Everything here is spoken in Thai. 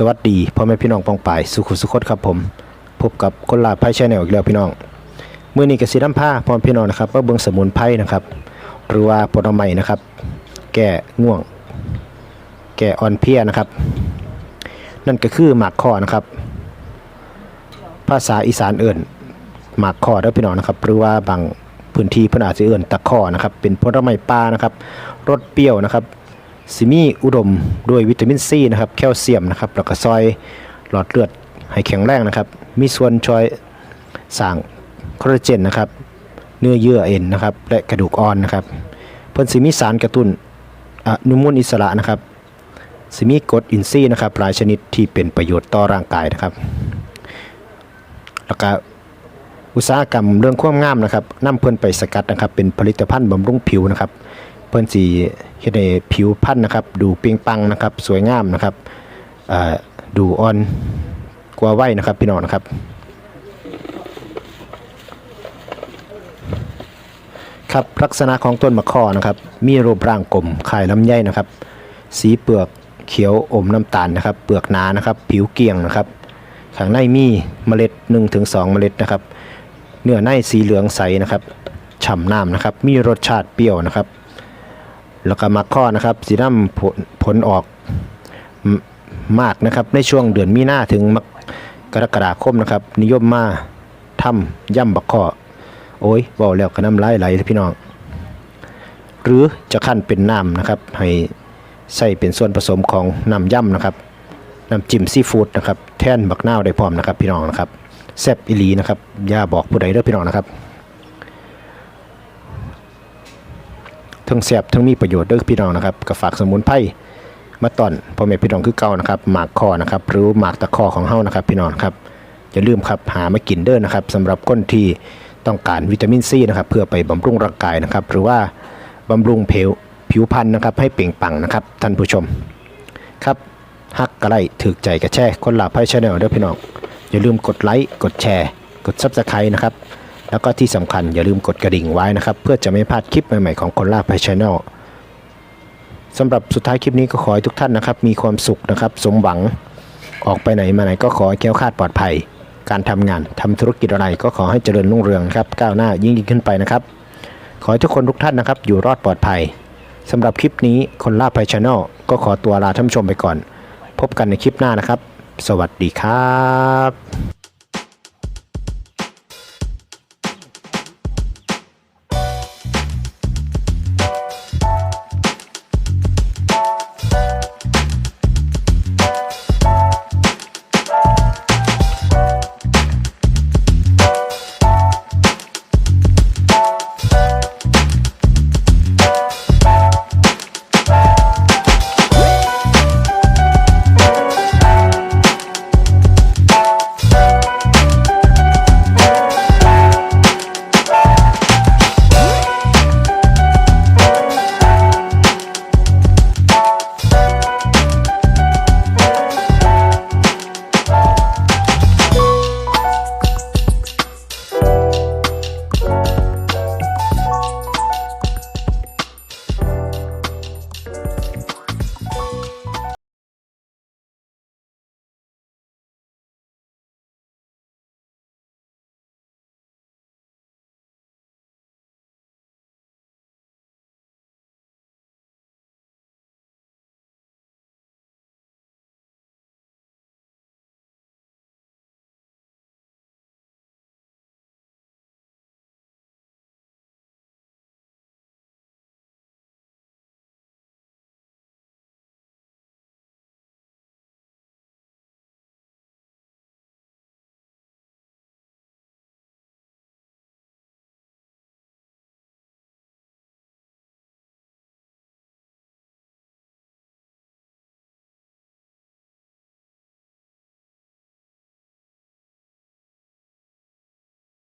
สวัสดีพ่อแม่พี่น้องปองป่ายสุขุสุขดครับผม พบกับคนลาไพ่ชแนลอีกแล้วพี่น้องเมื่อนี้กสิน้ำผ้าพ่อแม่พี่น้องนะครับว่าเบิ่งสมุนไพรนะครับ หรือว่าผลไม้นะครับ แก้ง่วง แก้อ่อนเพียนะครับ นั่นก็คือหมากข้อนะครับ ภาษาอีสานเอิ่นหมากข้อเด้อพี่น้องนะครับ หรือว่าบางพื้นที่เพิ่นอาจจะเอิ่นตะข้อนะครับ เป็นผลไม้ป่านะครับรสเปรี้ยวนะครับ สิมีอุดมด้วยวิตามินซีนะครับแคลเซียมนะครับแล้วก็ซอยหลอดเลือดให้แข็งแรงนะครับ มีส่วนช่วยสร้างคอลลาเจนนะครับเนื้อเยื่อเอ็นนะครับและกระดูกอ่อนนะครับ เพิ่นสิมีสารกระตุ้นอนุมูลอิสระนะครับสิมีกรดอินทรีย์นะครับหลายชนิดที่เป็นประโยชน์ต่อร่างกายนะครับ แล้วก็อุตสาหกรรมเรื่องความงามนะครับนำเพิ่นไปสกัดนะครับ เป็นผลิตภัณฑ์บำรุงผิวนะครับ เพิ่นสีเฮ็ดให้ผิวพรรณนะครับ ดูเปล่งปังนะครับ สวยงามนะครับดูอ่อนกว่าวัยนะครับพี่น้องนะครับ ครับลักษณะของต้นมะข่อนะครับ มีรูปร่างกลมคล้ายลำไยนะครับ สีเปลือกเขียวอมน้ำตาลนะครับ เปลือกหนานะครับ ผิวเกรียงนะครับข้างในมีเมล็ด 1-2 เมล็ดนะครับ เนื้อในสีเหลืองใสนะครับฉ่ำน้ำนะครับ มีรสชาติเปรี้ยวนะครับ แล้วก็มักข้อนะครับสีน้ำผลผลออกมมากนะครับ ในช่วงเดือนมีนาถึงมกรกฎาคมนะครับ นิยมมาทำย่ำบักข้อโอ้ยเบาแล้วก็น้ำลายไหลพี่น้อง หรือจะขั้นเป็นน้ำนะครับ ให้ใส่เป็นส่วนผสมของน้ำย่ำนะครับน้ำจิ้มซีฟู้ดนะครับแท่นบักนาวได้พร้อมนะครับ พี่น้องนะครับแซ่บอีหลีนะครับอย่าบอกผู้ใดเด้อพี่น้องนะครับ ทั้งแซบทั้งมีประโยชน์เด้อพี่น้องนะครับก็ฝากสมุนไพรมาตอนพ่อแม่พี่น้องคือเก่านะครับหมากคอนะครับหรือหมากตะคอของเฮานะครับ พี่น้องครับอย่าลืมครับหามากินเด้อนะครับสำหรับคนที่ต้องการวิตามินซีนะครับเพื่อไปบำรุงร่างกายนะครับ หรือว่าบำรุงผิวผิวพรรณนะครับ ให้เปล่งปลั่งนะครับ ท่านผู้ชมครับฮักกระไรถือใจกระแช่คนหลาไพ่ชาแนลเด้อพี่น้องอย่าลืมกดไลค์กดแชร์ กดซับสไครต์นะครับ แล้วก็ที่สำคัญอย่าลืมกดกระดิ่งไว้นะครับ เพื่อจะไม่พลาดคลิปใหม่ๆของคนล่าไพชแนลสำหรับสุดท้ายคลิปนี้ก็ขอให้ทุกท่านนะครับ มีความสุขนะครับ สมหวังออกไปไหนมาไหนก็ขอให้แก้วคาดปลอดภัย การทำงานทำธุรกิจอะไรก็ขอให้เจริญรุ่งเรืองครับก้าวหน้ายิ่งยิ่งขึ้นไปนะครับ ขอให้ทุกคนทุกท่านนะครับ อยู่รอดปลอดภัยสำหรับคลิปนี้คนล่าไพชแนลก็ขอตัวลาท่านผู้ชมไปก่อน พบกันในคลิปหน้านะครับ สวัสดีครับ